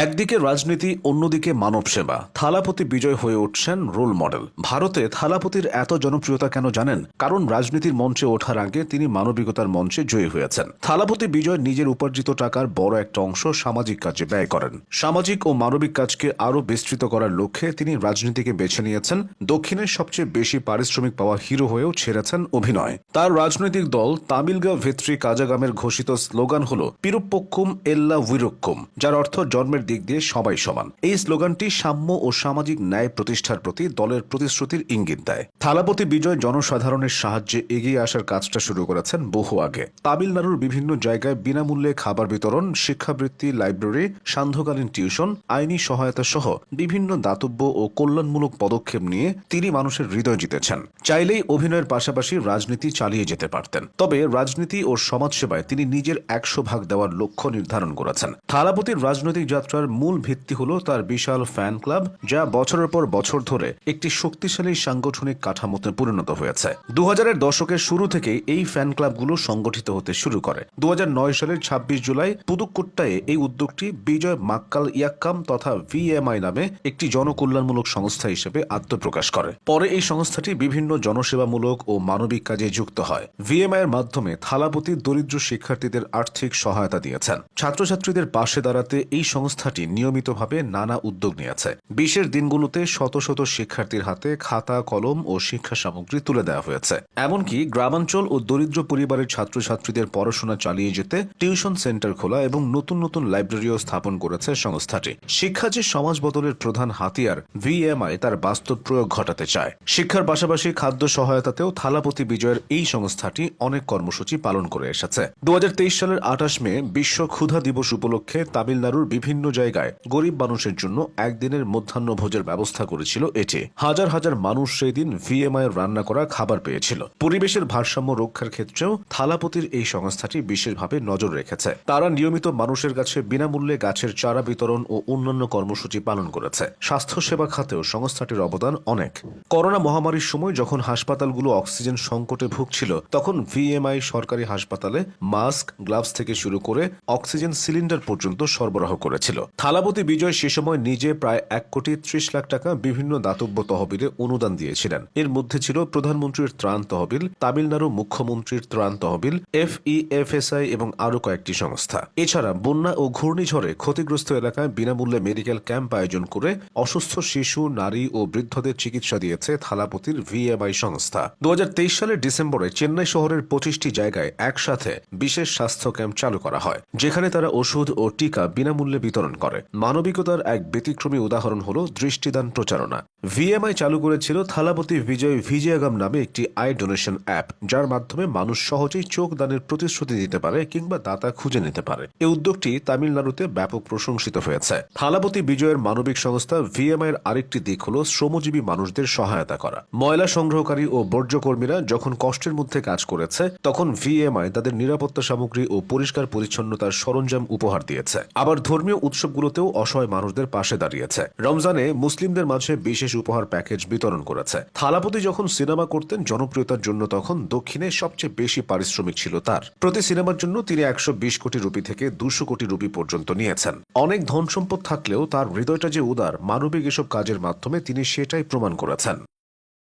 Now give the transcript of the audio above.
একদিকে রাজনীতি, অন্যদিকে মানব সেবা থালাপতি বিজয় হয়ে উঠছেন রোল মডেল। ভারতে থালাপতির এত জনপ্রিয়তা কেন জানেন? কারণ রাজনীতির মঞ্চে ওঠার আগে তিনি মানবিকতার মঞ্চে জয়ী হয়েছেন। থালাপতি বিজয় নিজের উপার্জিত টাকার বড় একটা অংশ সামাজিক কাজে ব্যয় করেন। সামাজিক ও মানবিক কাজকে আরও বিস্তৃত করার লক্ষ্যে তিনি রাজনীতিকে বেছে নিয়েছেন। দক্ষিণের সবচেয়ে বেশি পারিশ্রমিক পাওয়া হিরো হয়েও ছেড়েছেন অভিনয়। তার রাজনৈতিক দল তামিলগাঁও ভেত্রী কাজাগামের ঘোষিত স্লোগান হল পিরুপক্ষুম এল্লা উইরক্ষুম যার অর্থ জন্মের দিক দিয়ে সবাই সমান। এই স্লোগানটি সাম্য ও সামাজিক ন্যায় প্রতিষ্ঠার প্রতি দলের প্রতিশ্রুতির ইঙ্গিত দেয়। থালাপতি বিজয় জনসাধারণের সাহায্যে এগিয়ে আসার কাজটা শুরু করেছেন বহু আগে। তামিলনাড়ুর বিভিন্ন জায়গায় বিনামূল্যে খাবার বিতরণ, শিক্ষাবৃত্তি, লাইব্রেরি, সান্ধ্যকালীন টিউশন, আইনি সহায়তা সহ বিভিন্ন দাতব্য ও কল্যাণমূলক পদক্ষেপ নিয়ে তিনি মানুষের হৃদয় জিতেছেন। চাইলেই অভিনয়ের পাশাপাশি রাজনীতি চালিয়ে যেতে পারতেন। তবে রাজনীতি ও সমাজসেবায় তিনি নিজের একশো ভাগ দেওয়ার লক্ষ্য নির্ধারণ করেছেন। থালাপতির রাজনৈতিক যাত্রার মূল ভিত্তি হল তার বিশাল ফ্যান ক্লাব যা বছরের পর বছর ধরে একটি শক্তিশালী সাংগঠনিক কাঠামোতে পরিণত হয়েছে। দু হাজারের দশকের শুরু থেকেই এই ফ্যান ক্লাবগুলো সংগঠিত হতে শুরু করে। দু সালের ছাব্বিশ জুলাই পুদুকোট্টায় এই উদ্যোগটি বিজয় মাক্কাল ইয়াক্কাম তথা ভিএমআই নামে একটি জনকল্যাণমূলক সংস্থা হিসেবে আত্মপ্রকাশ করে। পরে এই সংস্থাটি বিভিন্ন জনসেবামূলক ও মানবিক কাজে যুক্ত হয়। ভিএমআই এর মাধ্যমে থালাপতি, দরিদ্র শিক্ষার্থীদের আর্থিক সহায়তা দিয়েছেন। ছাত্রছাত্রীদের পাশে দাঁড়াতে এই সংস্থাটি নিয়মিতভাবে নানা উদ্যোগ নিয়েছে। বিশের দিনগুলোতে শত শত শিক্ষার্থীর হাতে খাতা, কলম ও শিক্ষা সামগ্রী তুলে দেওয়া হয়েছে। এমনকি গ্রামাঞ্চল ও দরিদ্র পরিবারের ছাত্রছাত্রীদের পড়াশোনা চালিয়ে যেতে টিউশন সেন্টার খোলা এবং নতুন নতুন লাইব্রেরিও স্থাপন করেছে সংস্থাটি। শিক্ষা যে সমাজ বদলের প্রধান হাতিয়ার, ভিএমআই তার বাস্তব প্রয়োগ ঘটাতে চায়। শিক্ষার পাশাপাশি খাদ্য সহায়তাতেও থালাপতি বিজয়ের এই সংস্থাটি অনেক কর্মসূচি পালন করে এসেছে। দু হাজার তেইশ সালের আঠাশ মে বিশ্ব ক্ষুধা দিবস উপলক্ষে তামিলনাড়ুর বিভিন্ন জায়গায় গরিব মানুষের জন্য একদিনের মধ্যাহ্ন ভোজের ব্যবস্থা করেছিল এটি। হাজার হাজার মানুষ সেই দিন ভিএমআই রান্না করা খাবার পেয়েছিল। পরিবেশের ভারসাম্য রক্ষার ক্ষেত্রেও থালাপতির এই সংস্থাটি বিশেষভাবে নজর রেখেছে। তারা নিয়মিত মানুষের কাছে বিনামূল্যে গাছের চারা বিতরণ ও অন্যান্য কর্মসূচি পালন করেছে। স্বাস্থ্যসেবা খাতেও সংস্থাটির অবদান অনেক। করোনা মহামারীর সময় যখন হাসপাতালগুলো অক্সিজেন সংকটে ভুগছিল, তখন ভিএমআই সরকারি হাসপাতালে মাস্ক, গ্লাভস থেকে শুরু করে অক্সিজেন সিলিন্ডার পর্যন্ত সরবরাহ করেছিল। থালাপতি বিজয় সে সময় নিজে প্রায় এক কোটি ত্রিশ লাখ টাকা বিভিন্ন দাতব্য তহবিলে অনুদান দিয়েছিলেন। এর মধ্যে ছিল প্রধানমন্ত্রীর ত্রাণ তহবিল, তামিলনাড়ু মুখ্যমন্ত্রীর ত্রাণ তহবিল এফ ই এফএসআই এবং আরও কয়েকটি সংস্থা। এছাড়া বন্যা ও ঘূর্ণিঝড়ে ক্ষতিগ্রস্ত এলাকায় বিনামূল্যে মেডিকেল ক্যাম্প আয়োজন করে অসুস্থ শিশু, নারী ও বৃদ্ধদের চিকিৎসা দিয়েছে থালাপতির ভিএমআই সংস্থা। দু হাজার তেইশ সালের ডিসেম্বরে চেন্নাই শহরের পঁচিশটি জায়গায় একসাথে বিশেষ স্বাস্থ্য ক্যাম্প চালু করা হয়, যেখানে তারা ওষুধ ও টিকা বিনামূল্যে বিতরণ করে। মানবিকতার এক ব্যতিক্রমী উদাহরণ হল দৃষ্টিদান প্রচারণা। ভিএমআই চালু করেছিল থালাপতি বিজয় ভিজয়াগাম নামে একটি আই ডোনেশন অ্যাপ, যার মাধ্যমে মানুষ সহজেই চোখ দানের প্রতিশ্রুতি দিতে পারে কিংবা দাতা খুঁজে নিতে পারে। এই উদ্যোগটি তামিলনাড়ুতে ব্যাপক প্রশংসিত হয়েছে। থালাপতি বিজয়ের মানবিক সংস্থা ভিএমআই এর আরেকটি দিক হল শ্রমজীবী মানুষদের সহায়তা করা। ময়লা সংগ্রহকারী ও বর্জ্যকর্মীরা যখন কষ্টের মধ্যে কাজ করেছে, তখন ভিএমআই তাদের নিরাপত্তা সামগ্রী ও পরিষ্কার পরিচ্ছন্নতার সরঞ্জাম উপহার দিয়েছে। আবার ধর্মীয় উৎসবগুলোতেও অসহায় মানুষদের পাশে দাঁড়িয়েছে। রমজানে মুসলিমদের মাঝে বিশেষ উপহার প্যাকেজ বিতরণ করেছে। থালাপতি যখন সিনেমা করতেন, জনপ্রিয়তার জন্য তখন দক্ষিণে সবচেয়ে বেশি পারিশ্রমিক ছিল তার। প্রতি সিনেমার জন্য তিনি একশো বিশ কোটি রুপি থেকে দুশো কোটি রুপি পর্যন্ত নিয়েছেন। অনেক ধন সম্পদ থাকলেও তার হৃদয়টা যে উদার, মানবিক এসব কাজের মাধ্যমে তিনি সেটাই প্রমাণ করেছেন।